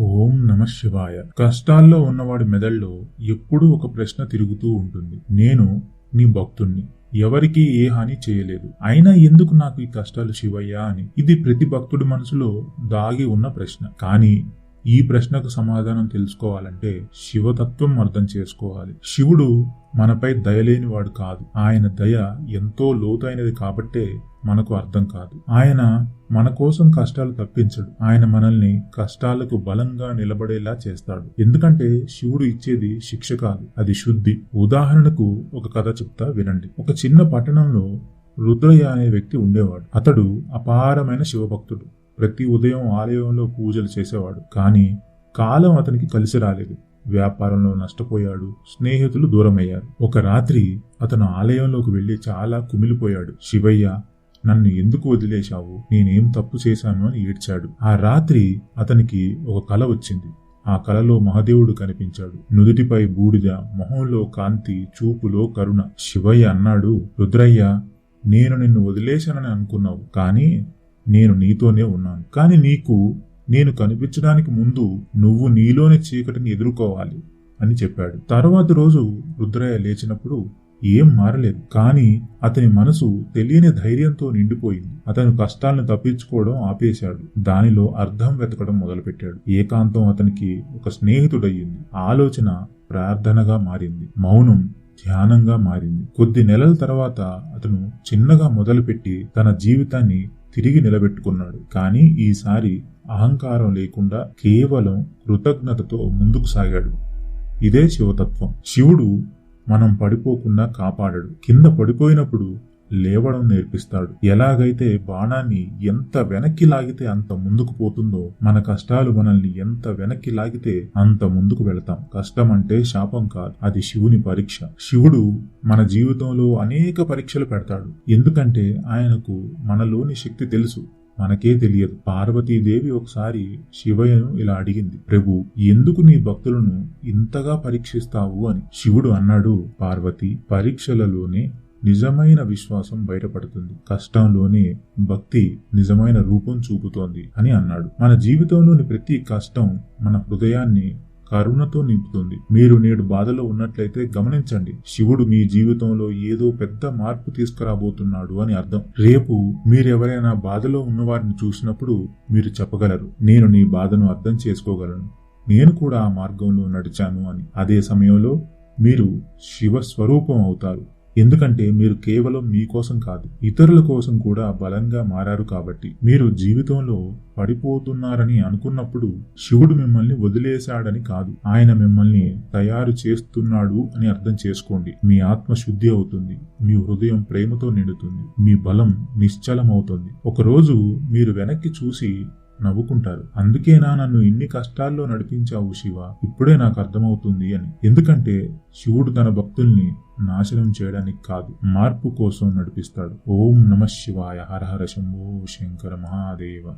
ఓం నమ శివాయ. కష్టాల్లో ఉన్నవాడి మెదడులో ఎప్పుడూ ఒక ప్రశ్న తిరుగుతూ ఉంటుంది. నేను నీ భక్తుణ్ణి. ఎవరికీ ఏ హాని చేయలేదు. అయినా ఎందుకు నాకు ఈ కష్టాలు శివయ్యా అని. ఇది ప్రతి భక్తుడి మనసులో దాగి ఉన్న ప్రశ్న. కానీ ఈ ప్రశ్నకు సమాధానం తెలుసుకోవాలంటే శివతత్వం అర్థం చేసుకోవాలి. శివుడు మనపై దయలేని వాడు కాదు. ఆయన దయ ఎంతో లోతైనది కాబట్టే మనకు అర్థం కాదు. ఆయన మన కోసం కష్టాలు తప్పించడు. ఆయన మనల్ని కష్టాలకు బలంగా నిలబడేలా చేస్తాడు. ఎందుకంటే శివుడు ఇచ్చేది శిక్ష కాదు అది శుద్ధి. ఉదాహరణకు ఒక కథ చెప్తా వినండి. ఒక చిన్న పట్టణంలో రుద్రయ్య అనే వ్యక్తి ఉండేవాడు. అతడు అపారమైన శివభక్తుడు. ప్రతి ఉదయం ఆలయంలో పూజలు చేసేవాడు. కానీ కాలం అతనికి కలిసి రాలేదు. వ్యాపారంలో నష్టపోయాడు స్నేహితులు దూరమయ్యారు. ఒక రాత్రి అతను ఆలయంలోకి వెళ్ళి చాలా కుమిలిపోయాడు. శివయ్య నన్ను ఎందుకు వదిలేశావు? నేనేం తప్పు చేశాను అని ఏడ్చాడు. ఆ రాత్రి అతనికి ఒక కల వచ్చింది. ఆ కలలో మహదేవుడు కనిపించాడు. నుదుటిపై బూడిద మొహంలో కాంతి చూపులో కరుణ. శివయ్య అన్నాడు రుద్రయ్య నేను నిన్ను వదిలేశానని అనుకున్నావు కానీ నేను నీతోనే ఉన్నాను. కానీ నీకు నేను కనిపించడానికి ముందు నువ్వు నీలోని చీకటిని ఎదుర్కోవాలి అని చెప్పాడు. తర్వాత రోజు రుద్రయ్య లేచినప్పుడు ఏం మారలేదు. కానీ అతని మనసు తెలియని ధైర్యంతో నిండిపోయింది. అతను కష్టాలను తప్పించుకోవడం ఆపేశాడు. దానిలో అర్థం వెతకడం మొదలుపెట్టాడు. ఏకాంతం అతనికి ఒక స్నేహితుడయ్యింది. ఆలోచన ప్రార్థనగా మారింది. మౌనం ధ్యానంగా మారింది. కొద్ది నెలల తర్వాత అతను చిన్నగా మొదలుపెట్టి తన జీవితాన్ని తిరిగి నిలబెట్టుకున్నాడు. కానీ ఈసారి అహంకారం లేకుండా కేవలం కృతజ్ఞతతో ముందుకు సాగాడు. ఇదే శివతత్వం. శివుడు మనం పడిపోకుండా కాపాడడు. కింద పడిపోయినప్పుడు లేవడం నేర్పిస్తాడు. ఎలాగైతే బాణాన్ని ఎంత వెనక్కి లాగితే అంత ముందుకు పోతుందో మన కష్టాలు మనల్ని ఎంత వెనక్కి లాగితే అంత ముందుకు వెళతాం. కష్టం అంటే శాపం కాదు అది శివుని పరీక్ష. శివుడు మన జీవితంలో అనేక పరీక్షలు పెడతాడు. ఎందుకంటే ఆయనకు మనలోని శక్తి తెలుసు. మనకే తెలియదు. పార్వతీదేవి ఒకసారి శివయ్యను ఇలా అడిగింది ప్రభు ఎందుకు నీ భక్తులను ఇంతగా పరీక్షిస్తావు అని? శివుడు అన్నాడు పార్వతి పరీక్షలలోనే నిజమైన విశ్వాసం బయటపడుతుంది. కష్టంలోనే భక్తి నిజమైన రూపం చూపుతోంది అని అన్నాడు. మన జీవితంలోని ప్రతి కష్టం మన హృదయాన్ని కరుణతో నింపుతుంది. మీరు నేడు బాధలో ఉన్నట్లయితే గమనించండి. శివుడు మీ జీవితంలో ఏదో పెద్ద మార్పు తీసుకురాబోతున్నాడు అని అర్థం. రేపు మీరెవరైనా బాధలో ఉన్నవారిని చూసినప్పుడు మీరు చెప్పగలరు. నేను నీ బాధను అర్థం చేసుకోగలను. నేను కూడా ఆ మార్గంలో నడిచాను అని. అదే సమయంలో మీరు శివ స్వరూపం అవుతారు. ఎందుకంటే మీరు కేవలం మీకోసం కాదు ఇతరుల కోసం కూడా బలంగా మారారు కాబట్టి. మీరు జీవితంలో పడిపోతున్నారని అనుకున్నప్పుడు శివుడు మిమ్మల్ని వదిలేశాడని కాదు ఆయన మిమ్మల్ని తయారు చేస్తున్నాడు అని అర్థం చేసుకోండి. మీ ఆత్మ శుద్ధి అవుతుంది మీ హృదయం ప్రేమతో నిండుతుంది మీ బలం నిశ్చలమవుతుంది. ఒకరోజు మీరు వెనక్కి చూసి నవ్వుకుంటారు. అందుకేనా నన్ను ఇన్ని కష్టాల్లో నడిపించావు శివ? ఇప్పుడే నాకు అర్థమవుతుంది అని. ఎందుకంటే శివుడు తన భక్తుల్ని నాశనం చేయడానికి కాదు మార్పు కోసం నడిపిస్తాడు. ఓం నమ శివాయ. హర హర శంభో శంకర మహాదేవ.